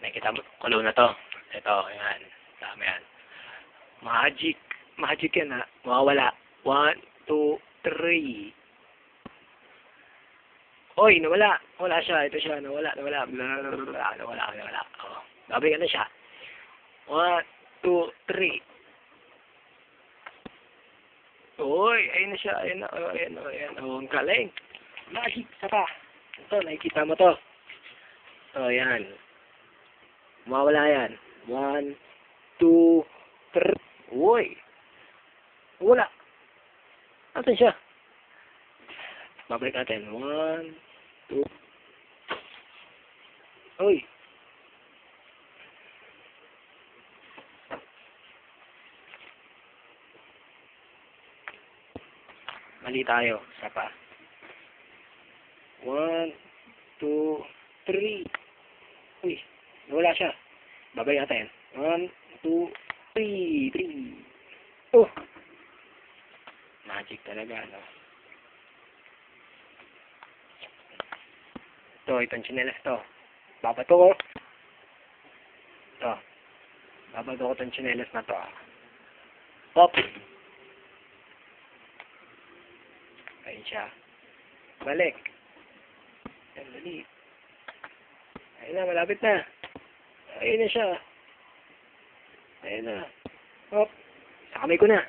Nakikita mo, kulo na to. Ito, yan. Dami yan. Magic. Magic yan ha. Mawawala. One, two, three. Oy, nawala. Wala siya. Ito siya. Nawala, nawala. Blablabla. Nawala, nawala. Oh. Sabi ka na siya. One, two, three. Oy, ayun na siya. Ayun na. Oh, ayun, oh, ayun. Oh, ang galing. Magic. Saka. Ito, nakikita mo to. Oh, yan. Mawala yan. One, two, three. Uy. Wala. Asan siya? Babalik natin. One, two. Uy. Mali tayo. Isa pa. One, two, three. Uy. Wala siya. Babay natin. One, two, three, three. Oh! Magic talaga, no? Ito, itong chinelas to. Babato ko. Ito. Babato ko itong chinelas na to. ah. Pop! Ayun siya. Balik. Yan, dali. Ayun na, malapit na. Ayun na siya. Ayun na. Hop. Sa kamay ko na.